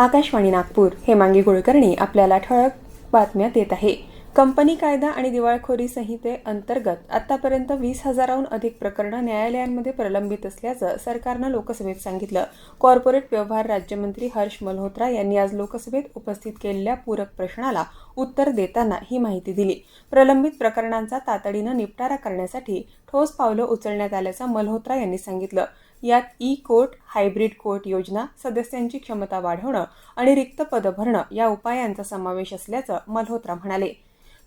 आकाशवाणी नागपूर. हेमांगी कुलकर्णी आपल्याला ठळक बातम्या देत आहे. कंपनी कायदा आणि दिवाळखोरी संहिते अंतर्गत आतापर्यंत वीस हजाराहून अधिक प्रकरणं न्यायालयांमध्ये प्रलंबित असल्याचं सरकारनं लोकसभेत सांगितलं. कॉर्पोरेट व्यवहार राज्यमंत्री हर्ष मल्होत्रा यांनी आज लोकसभेत उपस्थित केलेल्या पूरक प्रश्नाला उत्तर देताना ही माहिती दिली. प्रलंबित प्रकरणांचा तातडीनं निपटारा करण्यासाठी ठोस पावलं उचलण्यात आल्याचं मल्होत्रा यांनी सांगितलं. यात ई कोर्ट हायब्रिड कोर्ट योजना सदस्यांची क्षमता वाढवणं आणि रिक्त पदं भरणं या उपायांचा समावेश असल्याचं मल्होत्रा म्हणाले.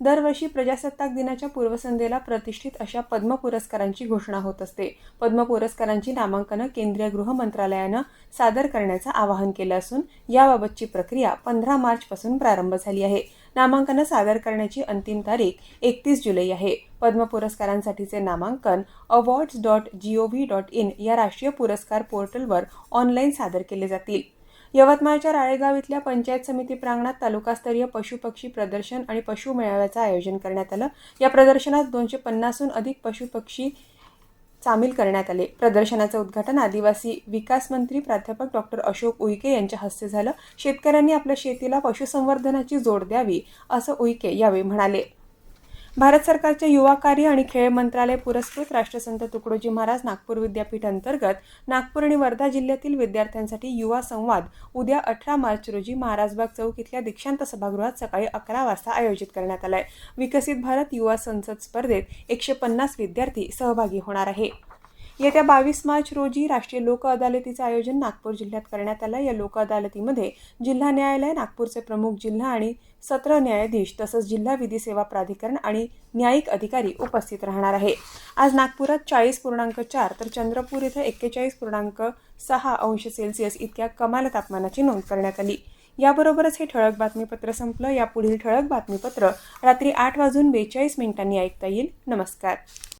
दरवर्षी प्रजासत्ताक दिनाच्या पूर्वसंध्येला प्रतिष्ठित अशा पद्म पुरस्कारांची घोषणा होत असते. पद्म पुरस्कारांची नामांकनं केंद्रीय गृह मंत्रालयानं सादर करण्याचं आवाहन केलं असून याबाबतची प्रक्रिया पंधरा मार्चपासून प्रारंभ झाली आहे. नामांकनं सादर करण्याची अंतिम तारीख एकतीस जुलै आहे. पद्म पुरस्कारांसाठीचे नामांकन awards dot G O V dot in या राष्ट्रीय पुरस्कार पोर्टलवर ऑनलाईन सादर केले जातील. यवतमाळच्या राळेगाव इथल्या पंचायत समिती प्रांगणात तालुकास्तरीय पशुपक्षी प्रदर्शन आणि पशु मेळाव्याचं आयोजन करण्यात आलं. या प्रदर्शनात दोनशे पन्नासहून अधिक पशुपक्षी सामील करण्यात आले. प्रदर्शनाचं उद्घाटन आदिवासी विकास मंत्री प्राध्यापक डॉक्टर अशोक उईके यांच्या हस्ते झालं. शेतकऱ्यांनी आपल्या शेतीला पशुसंवर्धनाची जोड द्यावी असं उईके यावेळी म्हणाले. भारत सरकारच्या युवा कार्य आणि खेळ मंत्रालय पुरस्कृत राष्ट्रसंत तुकडोजी महाराज नागपूर विद्यापीठ अंतर्गत नागपूर आणि वर्धा जिल्ह्यातील विद्यार्थ्यांसाठी युवा संवाद उद्या अठरा मार्च रोजी महाराजबाग चौक इथल्या दीक्षांत सभागृहात सकाळी अकरा वाजता आयोजित करण्यात आलाय. विकसित भारत युवा संसद स्पर्धेत एकशे पन्नास विद्यार्थी सहभागी होणार आहे येत्या बावीस मार्च रोजी राष्ट्रीय लोक अदालतीचं आयोजन नागपूर जिल्ह्यात करण्यात आलं. या लोक अदालतीमध्ये जिल्हा न्यायालय नागपूरचे प्रमुख जिल्हा आणि सत्र न्यायाधीश तसंच जिल्हा विधी सेवा प्राधिकरण आणि न्यायिक अधिकारी उपस्थित राहणार आहे. आज नागपुरात चाळीस पूर्णांक चार तर चंद्रपूर इथं एक्केचाळीस पूर्णांक सहा अंश सेल्सिअस इतक्या कमाल तापमानाची नोंद करण्यात आली. याबरोबरच हे ठळक बातमीपत्र संपलं. यापुढील ठळक बातमीपत्र रात्री आठ वाजून बेचाळीस मिनिटांनी ऐकता येईल. नमस्कार.